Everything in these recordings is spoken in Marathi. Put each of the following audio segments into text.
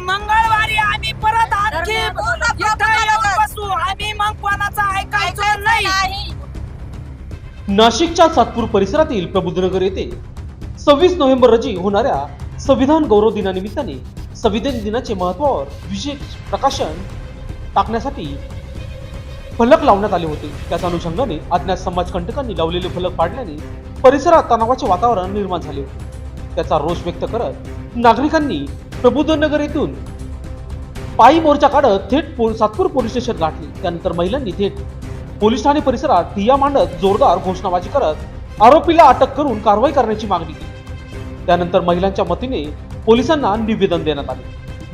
मंगळवारी आम्ही परत आणखी इथं येऊन बसू आम्ही मग कोणाचं ऐकायचं नाही. नाशिकच्या सातपूर परिसरातील प्रबुद्धनगर येथे सव्वीस नोव्हेंबर रोजी होणाऱ्या संविधान गौरव दिनानिमित्ताने संविधान दिनाचे महत्वावर विशेष प्रकाशन टाकण्यासाठी फलक लावण्यात आले होते. त्याच अनुषंगाने अज्ञात समाजकंटकांनी लावलेले फलक पाडल्याने परिसरात तणावाचे वातावरण निर्माण झाले होते. त्याचा रोष व्यक्त करत नागरिकांनी प्रबुद्धनगर येथून पायी मोर्चा काढत थेट पोल सातपूर पोलीस स्टेशन गाठले. त्यानंतर महिलांनी थेट पोलीस ठाणे परिसरात ठिय्या मांडत जोरदार घोषणाबाजी करत आरोपीला अटक करून कारवाई करण्याची मागणी केली. त्यानंतर महिलांच्या मतीने पोलिसांना निवेदन देण्यात आले.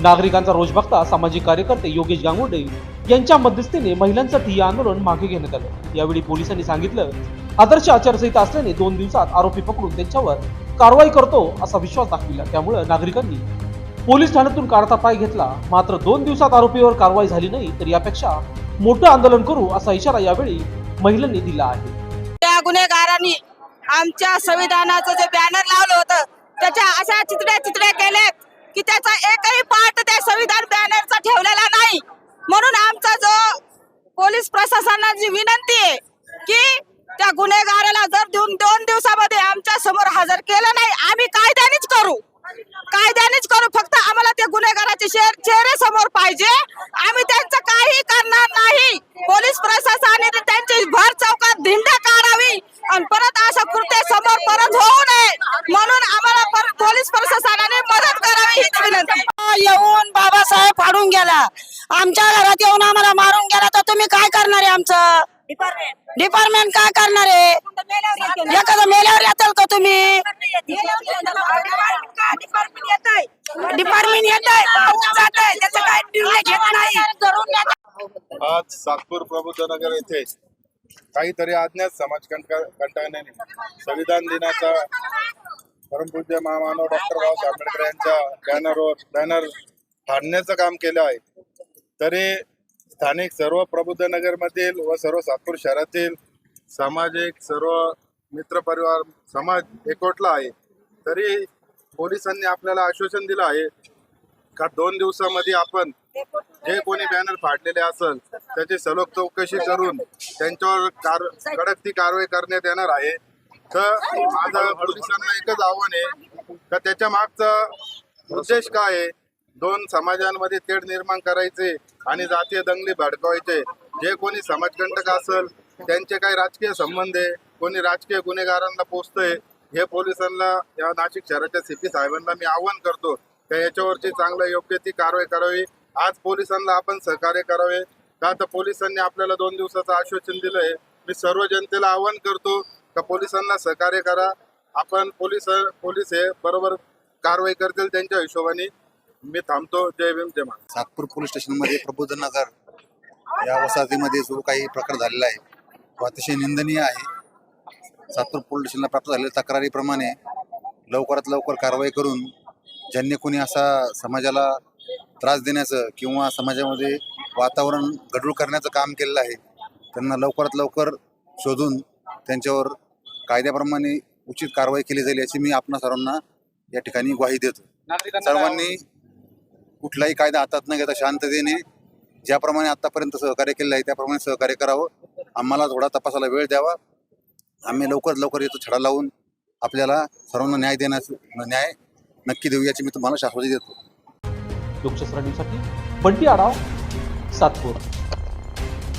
नागरिकांचा रोज बघता सामाजिक कार्यकर्ते योगेश गांगुर्डे यांच्या मध्यस्थीने महिलांचं ठिय्या आंदोलन मागे घेण्यात आलं. यावेळी पोलिसांनी सांगितलं आदर्श आचारसंहिता असल्याने दोन दिवसात आरोपी पकडून त्यांच्यावर कारवाई करतो असा विश्वास दाखविला. त्यामुळे नागरिकांनी पोलीस ठाण्यातून काढता पाय घेतला. मात्र दोन दिवसात आरोपीवर कारवाई झाली नाही तर यापेक्षा मोठं आंदोलन करू असा इशारा यावेळी महिलांनी दिला आहे. त्या गुन्हेगारांनी आमच्या संविधानाचं जे बॅनर लावलं होतं त्याच्या अशा चित्र्या चित्र्या केल्यात की त्याचा एकही पार्ट त्या संविधान बॅनरचा ठेवलेला नाही. म्हणून आमचा जो पोलीस प्रशासनाची विनंती आहे की त्या गुन्हेगाराला जर दोन दिवसामध्ये आमच्यासमोर हजर केलं नाही आम्ही कायद्यानेच करू. कायद्यानेच करू. फक्त आम्हाला त्या गुन्हेगाराचे चेहरे समोर पाहिजे. आम्ही त्यांचं काही करणार नाही. पोलीस प्रशासनाने त्यांची भर चौकात धिंड काढावी. आणि परत असं कृत्य समोर परत होऊ नये. म्हणून आम्हाला पर- पोलीस प्रशासनाने मदत करावी हीच विनंती. येऊन बाबासाहेब फाडून गेला. आमच्या घरात येऊन आम्हाला मारून गेला तर तुम्ही काय करणार आहे आमचं? डिपार्टमेंट काय करणार आहे? एखादं मेल्यावर येताल का तुम्ही? डिपार्टमेंट येत आहे त्याचं काय निर्णय घेत नाही. आज सातपूर प्रबुद्धनगर येथे काहीतरी आज्ञात समाज कंटाने संविधान दिनाचा परमपूज्य महामानव डॉक्टर बाबासाहेब आंबेडकर यांच्या बॅनरवर बॅनर फाडण्याचं काम केलं आहे. तरी स्थानिक सर्व प्रबुद्ध नगरमधील व सर्व सातपूर शहरातील सामाजिक सर्व मित्रपरिवार समाज एकवटला आहे. तरी पोलिसांनी आपल्याला आश्वासन दिलं आहे का दोन दिवसामध्ये आपण जे कोणी बॅनर फाडलेले असेल त्याची सलोख चौकशी करून त्यांच्यावर कार कडक ती कारवाई करण्यात येणार आहे. तर माझं पोलिसांना एकच आव्हान आहे का त्याच्या मागचा उद्देश काय आहे? दोन समाजांमध्ये तेढ निर्माण करायचे आणि जातीय दंगली भडकवायचे. जे कोणी समाजकंटक असेल त्यांचे काही राजकीय संबंध आहे कोणी राजकीय गुन्हेगारांना पोचतंय हे पोलिसांना या नाशिक शहराच्या सीपी साहेबांना मी आव्हान करतो का याच्यावरची चांगलं योग्य ती कारवाई करावी. आज पोलिसांना आपण सहकार्य करावे. का तर पोलिसांनी आपल्याला दोन दिवसाचं आश्वासन दिलंय. मी सर्व जनतेला आव्हान करतो का पोलिसांना सहकार्य करा. आपण पोलीस पोलीस हे बरोबर कारवाई करतील त्यांच्या हिशोबाने. मी थांबतो. जय भीम जय महाराज सातपूर पोलीस स्टेशनमध्ये प्रबोधनगर या वसाहतीमध्ये जो काही प्रकार झालेला आहे तो अतिशय निंदनीय आहे. सातपूर पोलीस स्टेशनला प्राप्त झालेल्या तक्रारीप्रमाणे लवकरात लवकर कारवाई करून ज्यांनी कोणी असा समाजाला त्रास देण्याचं किंवा समाजामध्ये वातावरण गढूळ करण्याचं काम केलेलं आहे त्यांना लवकरात लवकर शोधून त्यांच्यावर कायद्याप्रमाणे उचित कारवाई केली जाईल याची मी आपणा सर्वांना या ठिकाणी ग्वाही देतो. सर्वांनी कुठलाही कायदा हातात न घेता शांततेने ज्याप्रमाणे आतापर्यंत सहकार्य केलेलं आहे त्याप्रमाणे सहकार्य करावं. आम्हाला थोडा तपासाला वेळ द्यावा. आम्ही लवकरात लवकर येतो छडा लावून. आपल्याला सर्वांना न्याय देण्याचं न्याय नक्की देऊ याची मी तुम्हाला शाश्वती देतो. लोकशास्त्रांसाठी बंटी आढाव सातपूर.